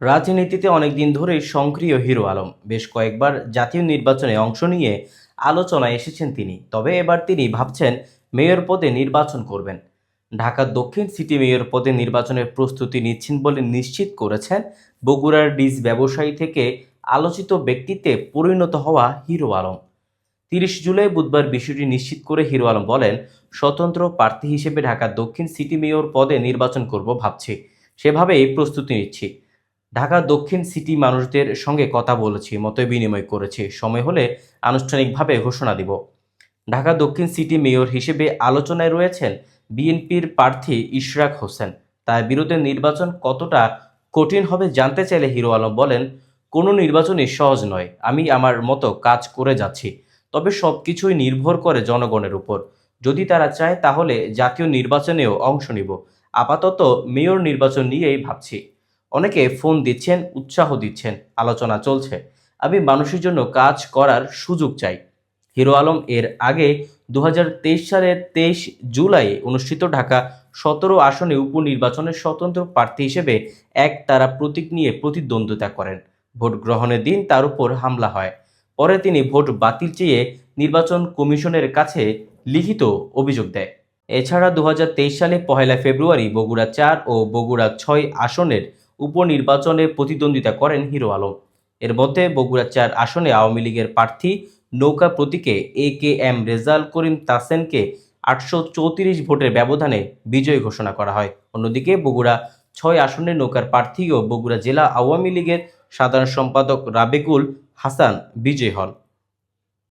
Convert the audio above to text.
রাজনীতিতে অনেকদিন ধরেই সক্রিয় হিরো আলম। বেশ কয়েকবার জাতীয় নির্বাচনে অংশ নিয়ে আলোচনায় এসেছেন তিনি। তবে এবার তিনি ভাবছেন মেয়র পদে নির্বাচন করবেন। ঢাকার দক্ষিণ সিটি মেয়র পদে নির্বাচনের প্রস্তুতি নিচ্ছেন বলে নিশ্চিত করেছেন বগুড়ার ডিজ ব্যবসায়ী থেকে আলোচিত ব্যক্তিত্বে পরিণত হওয়া হিরো আলম। তিরিশ জুলাই বুধবার বিষয়টি নিশ্চিত করে হিরো আলম বলেন, স্বতন্ত্র প্রার্থী হিসেবে ঢাকা দক্ষিণ সিটি মেয়র পদে নির্বাচন করব ভাবছি। সেভাবেই প্রস্তুতি নিচ্ছি। ঢাকা দক্ষিণ সিটি মানুষদের সঙ্গে কথা বলেছি মত বিনিময় করেছি। সময় হলে আনুষ্ঠানিকভাবে ঘোষণা দিব। ঢাকা দক্ষিণ সিটি মেয়র হিসেবে আলোচনায় রয়েছেন বিএনপির প্রার্থী ইশরাক হোসেন। তার বিরুদ্ধে নির্বাচন কতটা কঠিন হবে জানতে চাইলে হিরো আলম বলেন, কোনো নির্বাচনই সহজ নয়, আমি আমার মতো কাজ করে যাচ্ছি। তবে সব কিছুই নির্ভর করে জনগণের উপর। যদি তারা চায় তাহলে জাতীয় নির্বাচনেও অংশ নিব। আপাতত মেয়র নির্বাচন নিয়েই ভাবছি। অনেকে ফোন দিচ্ছেন, উৎসাহ দিচ্ছেন, আলোচনা চলছে। আমি মানুষের জন্য কাজ করার সুযোগ চাই। হিরো আলম এর আগে দু হাজার তেইশ সালের তেইশ জুলাই অনুষ্ঠিত ঢাকা সতেরো আসনে উপনির্বাচনের স্বতন্ত্র প্রার্থী হিসেবে এক তারা প্রতীক নিয়ে প্রতিদ্বন্দ্বিতা করেন। ভোট গ্রহণের দিন তার উপর হামলা হয়। পরে তিনি ভোট বাতিল চেয়ে নির্বাচন কমিশনের কাছে লিখিত অভিযোগ দেয়। এছাড়া দু হাজার তেইশ সালে পহেলা ফেব্রুয়ারি বগুড়া চার ও বগুড়া ছয় আসনের উপনির্বাচনে প্রতিদ্বন্দ্বিতা করেন হিরো আলম। এর মধ্যে বগুড়া চার আসনে আওয়ামী লীগের প্রার্থী নৌকা প্রতীকে এ কে এম রেজাল করিম তাসেনকে আটশো চৌত্রিশ ভোটের ব্যবধানে বিজয় ঘোষণা করা হয়। অন্যদিকে বগুড়া ছয় আসনের নৌকার প্রার্থী ও বগুড়া জেলা আওয়ামী লীগের সাধারণ সম্পাদক রাবেকুল হাসান বিজয়ী হন।